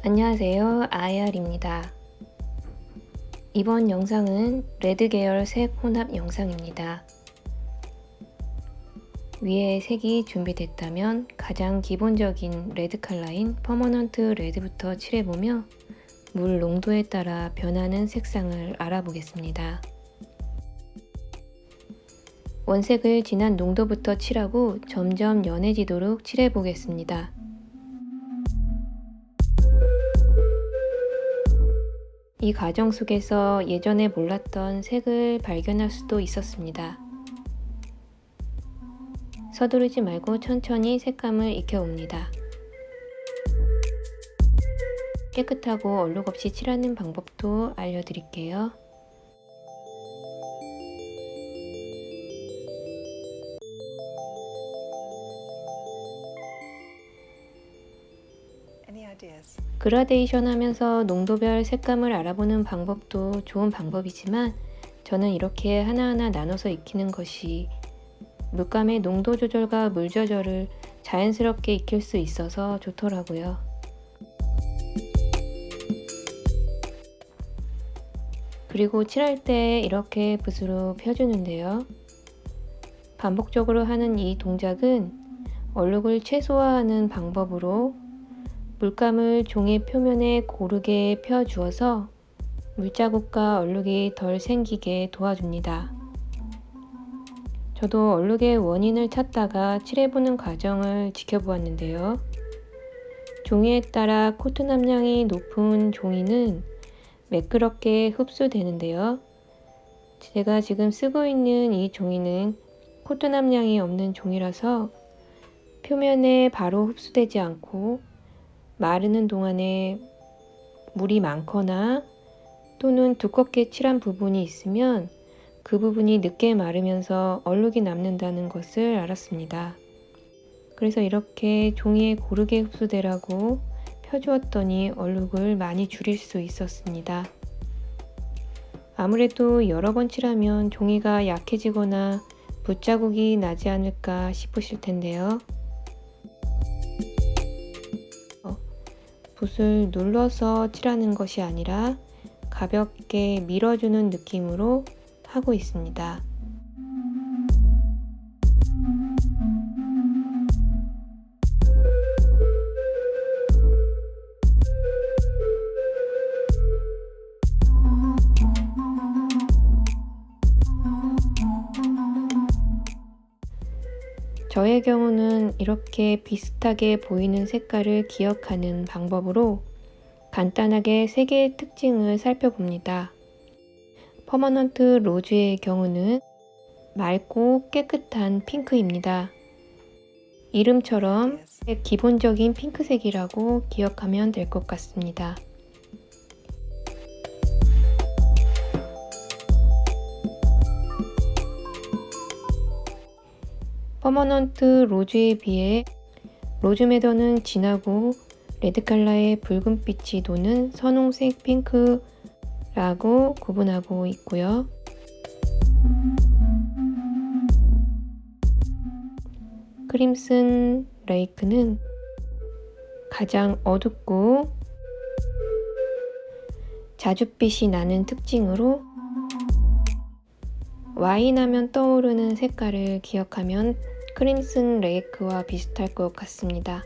안녕하세요. 아이알입니다. 이번 영상은 레드 계열 색 혼합 영상입니다. 위에 색이 준비됐다면 가장 기본적인 레드 컬러인 퍼머넌트 레드부터 칠해보며 물 농도에 따라 변하는 색상을 알아보겠습니다. 원색을 진한 농도부터 칠하고 점점 연해지도록 칠해보겠습니다. 이 과정 속에서 예전에 몰랐던 색을 발견할 수도 있었습니다. 서두르지 말고 천천히 색감을 익혀옵니다. 깨끗하고 얼룩 없이 칠하는 방법도 알려드릴게요. 그라데이션 하면서 농도별 색감을 알아보는 방법도 좋은 방법이지만 저는 이렇게 하나하나 나눠서 익히는 것이 물감의 농도 조절과 물 조절을 자연스럽게 익힐 수 있어서 좋더라고요. 그리고 칠할 때 이렇게 붓으로 펴주는데요. 반복적으로 하는 이 동작은 얼룩을 최소화하는 방법으로 물감을 종이 표면에 고르게 펴주어서 물자국과 얼룩이 덜 생기게 도와줍니다. 저도 얼룩의 원인을 찾다가 칠해보는 과정을 지켜보았는데요. 종이에 따라 코튼 함량이 높은 종이는 매끄럽게 흡수되는데요. 제가 지금 쓰고 있는 이 종이는 코튼 함량이 없는 종이라서 표면에 바로 흡수되지 않고 마르는 동안에 물이 많거나 또는 두껍게 칠한 부분이 있으면 그 부분이 늦게 마르면서 얼룩이 남는다는 것을 알았습니다. 그래서 이렇게 종이에 고르게 흡수되라고 펴주었더니 얼룩을 많이 줄일 수 있었습니다. 아무래도 여러 번 칠하면 종이가 약해지거나 붓자국이 나지 않을까 싶으실 텐데요. 붓을 눌러서 칠하는 것이 아니라 가볍게 밀어주는 느낌으로 하고 있습니다. 저의 경우는 이렇게 비슷하게 보이는 색깔을 기억하는 방법으로 간단하게 세 개의 특징을 살펴봅니다. 퍼머넌트 로즈의 경우는 맑고 깨끗한 핑크입니다. 이름처럼. 기본적인 핑크색이라고 기억하면 될 것 같습니다. 퍼머넌트 로즈에 비해 로즈메더는 진하고 레드 컬러의 붉은빛이 도는 선홍색 핑크라고 구분하고 있고요. 크림슨 레이크는 가장 어둡고 자줏빛이 나는 특징으로 와인 하면 떠오르는 색깔을 기억하면 크림슨 레이크와 비슷할 것 같습니다.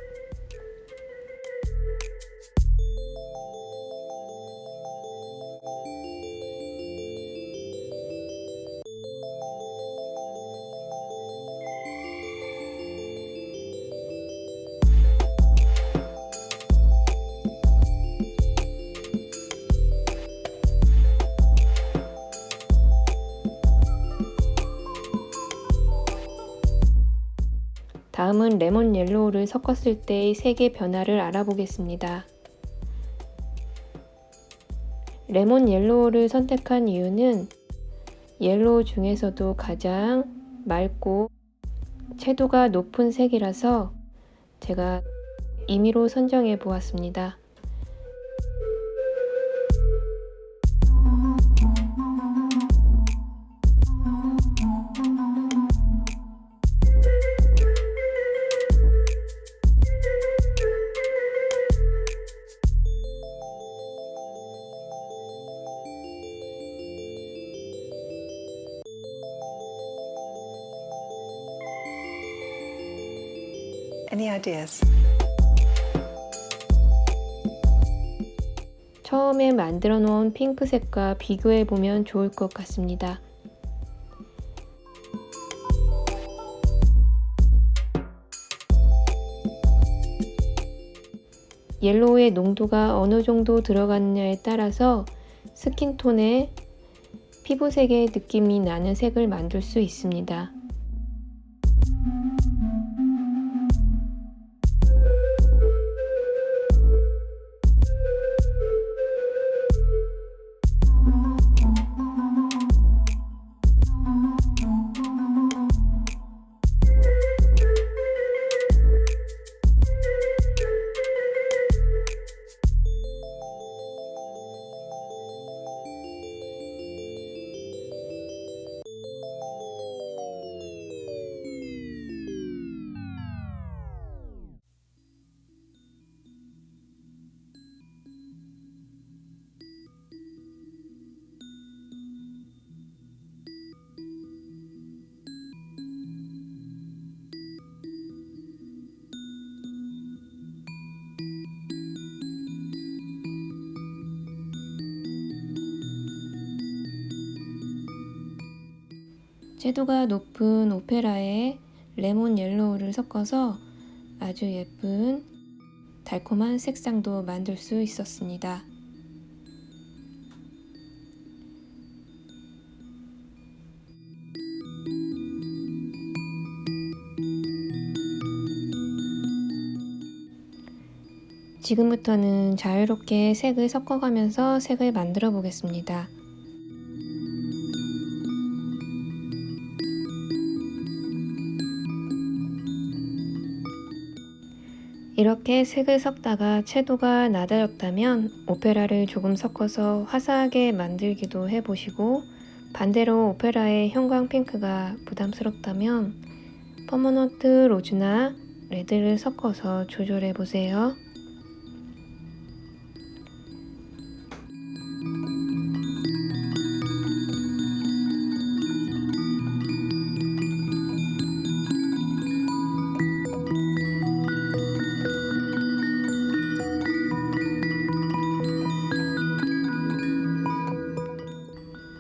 다음은 레몬 옐로우를 섞었을 때의 색의 변화를 알아보겠습니다. 레몬 옐로우를 선택한 이유는 옐로우 중에서도 가장 맑고 채도가 높은 색이라서 제가 임의로 선정해 보았습니다. Any ideas? 처음에 만들어 놓은 핑크색과 비교해 보면 좋을 것 같습니다. 옐로우의 농도가 어느 정도 들어갔느냐에 따라서 스킨톤의 피부색의 느낌이 나는 색을 만들 수 있습니다. 채도가 높은 오페라에 레몬 옐로우를 섞어서 아주 예쁜 달콤한 색상도 만들 수 있었습니다. 지금부터는 자유롭게 색을 섞어가면서 색을 만들어 보겠습니다. 이렇게 색을 섞다가 채도가 낮아졌다면 오페라를 조금 섞어서 화사하게 만들기도 해보시고 반대로 오페라의 형광 핑크가 부담스럽다면 퍼머넌트 로즈나 레드를 섞어서 조절해 보세요.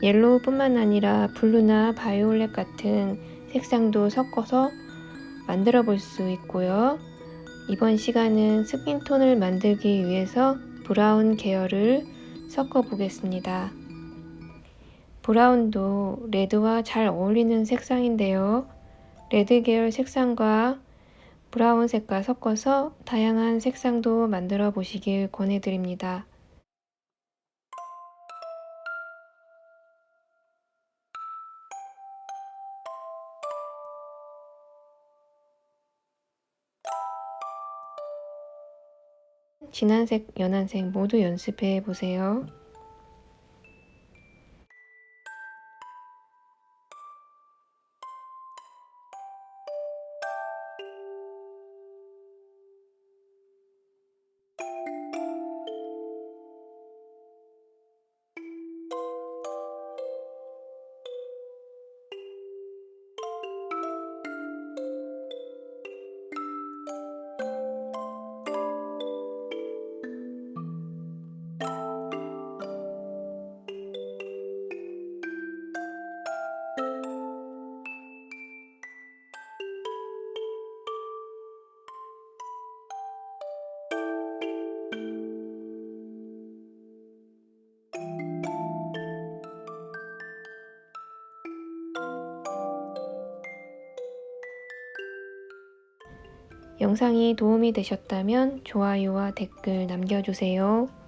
옐로우뿐만 아니라 블루나 바이올렛 같은 색상도 섞어서 만들어 볼 수 있고요. 이번 시간은 스킨톤을 만들기 위해서 브라운 계열을 섞어 보겠습니다. 브라운도 레드와 잘 어울리는 색상인데요. 레드 계열 색상과 브라운 색과 섞어서 다양한 색상도 만들어 보시길 권해드립니다. 진한색, 연한색 모두 연습해 보세요. 영상이 도움이 되셨다면 좋아요와 댓글 남겨주세요.